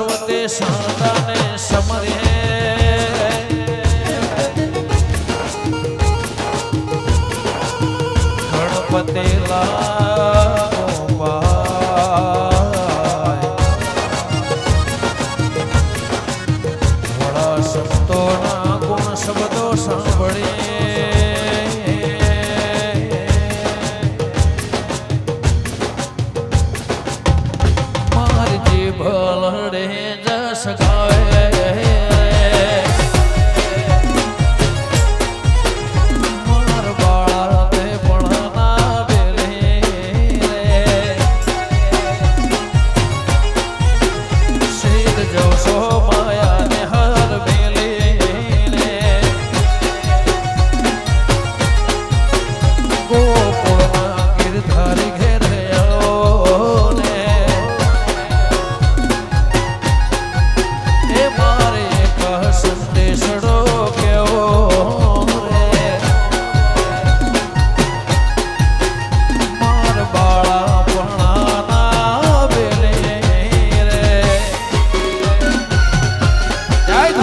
સરસ્વતે સંતાને સમરે. ગણપતિ લાય શબ્દોના ગુણ શબ્દો સાંભળે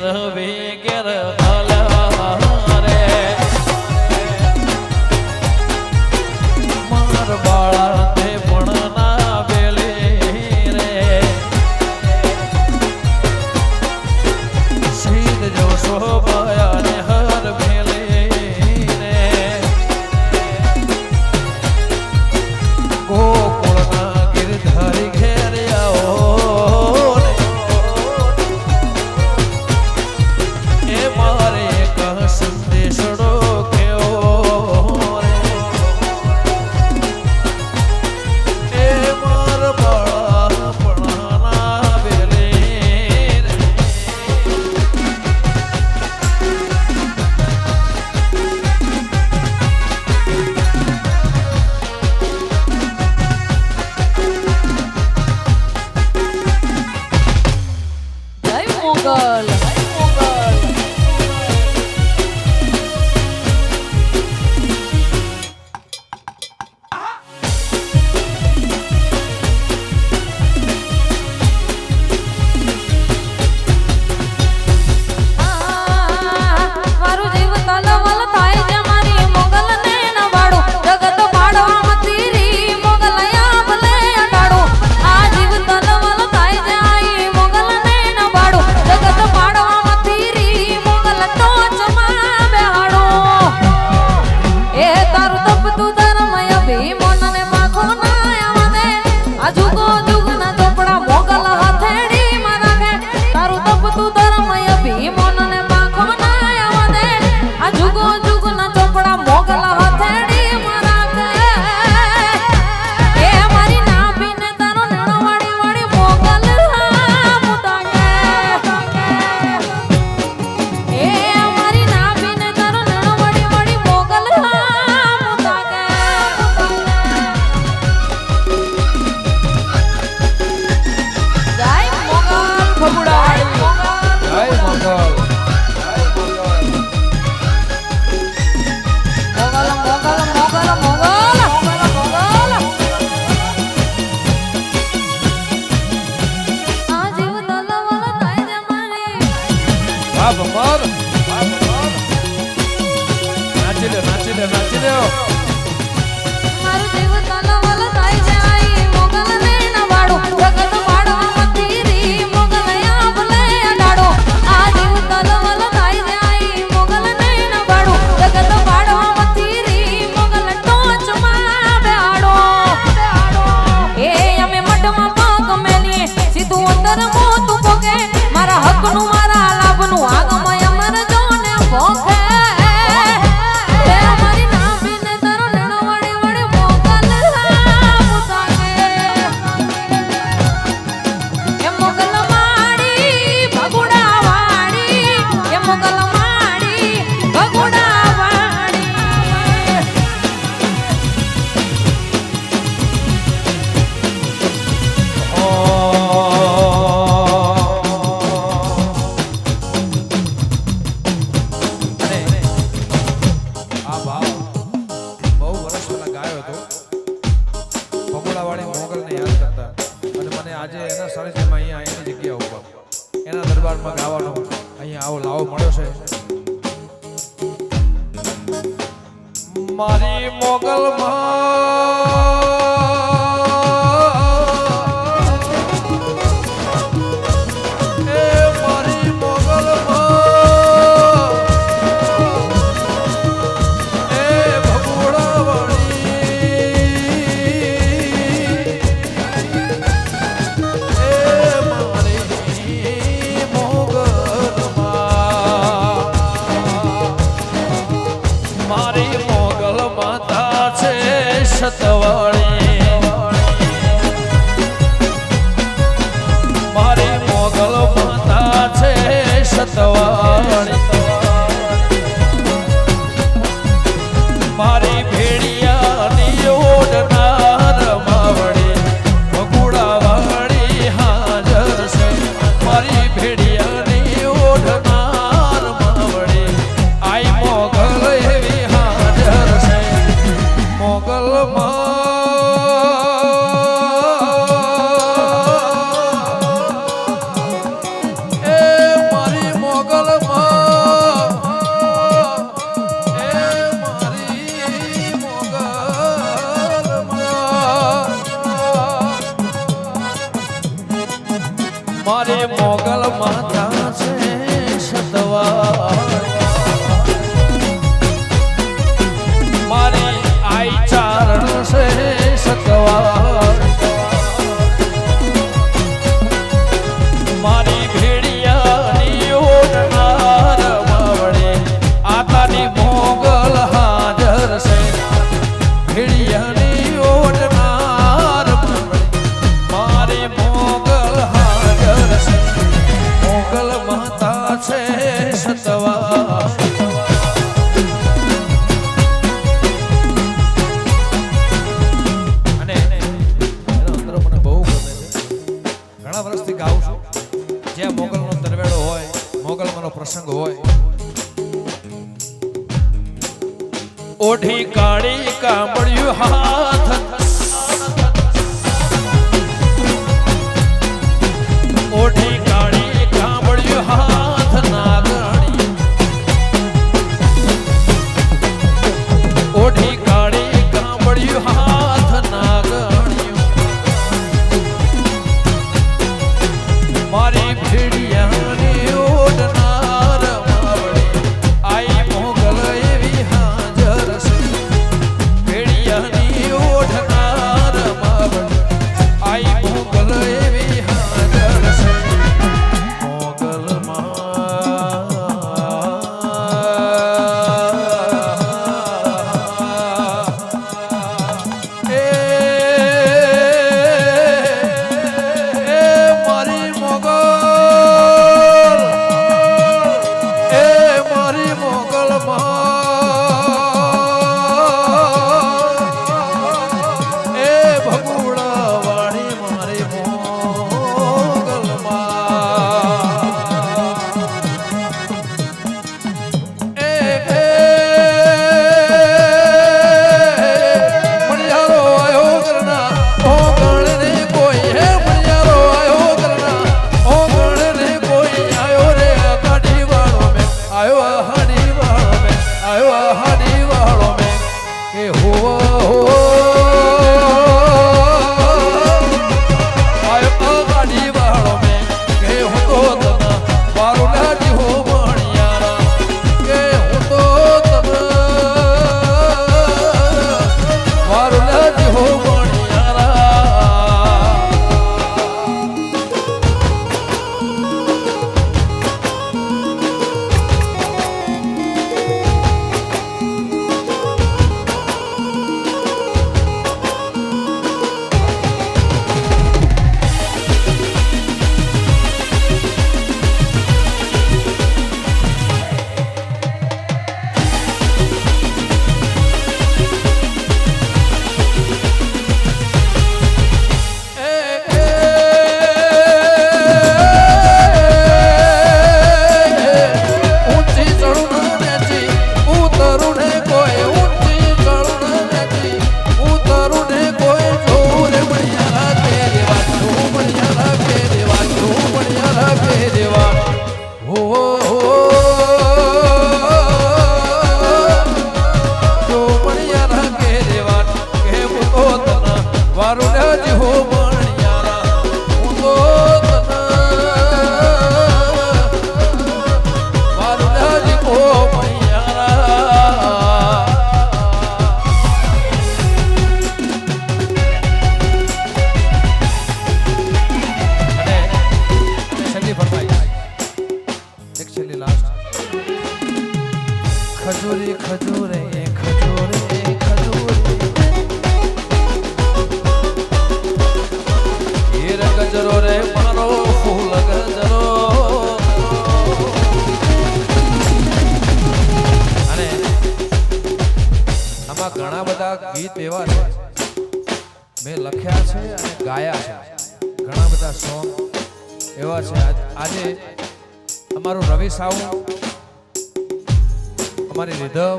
રવે ગેર વિસ્તારમાં ગાવાનો. અહીંયા આવો લાવો મળ્યો છે. મારી મોગલમાં પ્રસંગ હોય. ઓઢી કાળી કામળ્યું હા. ઘણા બધા ગીત એવા છે. મેં લખ્યા છે અને ગાયા છે. ઘણા બધા સોંગ એવા છે. આજે અમારું રવિ સાઉ અમારી રિધમ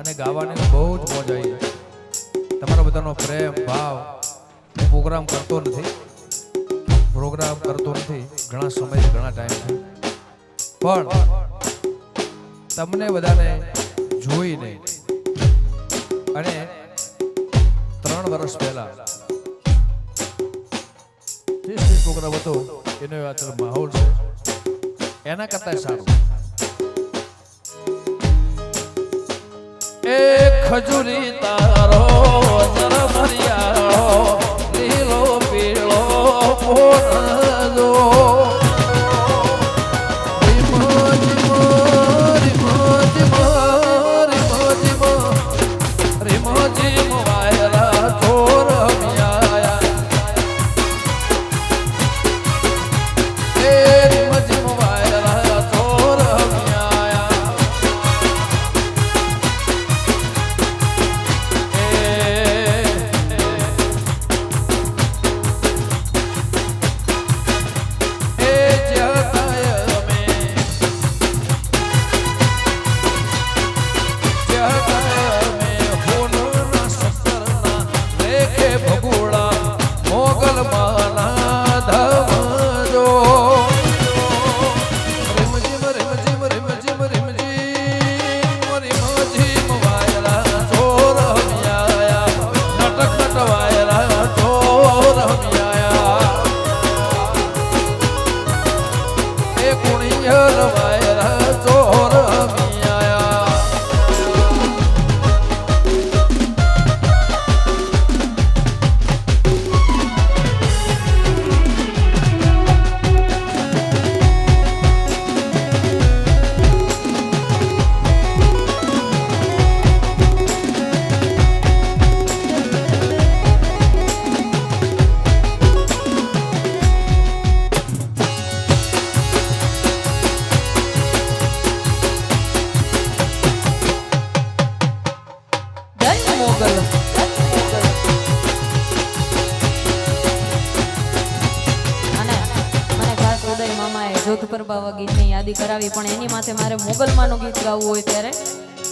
અને ગાવાની બહુ જ મોજ આવી તમારો બધાનો પ્રેમ, ભાવ હું પ્રોગ્રામ કરતો નથી. પ્રોગ્રામ કરતો નથી. ઘણા સમયથી ઘણા ટાઈમ પણ તમને બધાને જોઈને અને ત્રણ વર્ષ પહેલા જે સ્ટેજ પ્રોગ્રામ હતો, એનો અત્યારે માહોલ છે. એના કરતા સારું. એ ખજૂરી તારો ચરમરિયાળો લીલો પીળો પોરજો કરાવી પણ એની માથે મારે મોગલમાંનું ગીત ગાવું હોય ત્યારે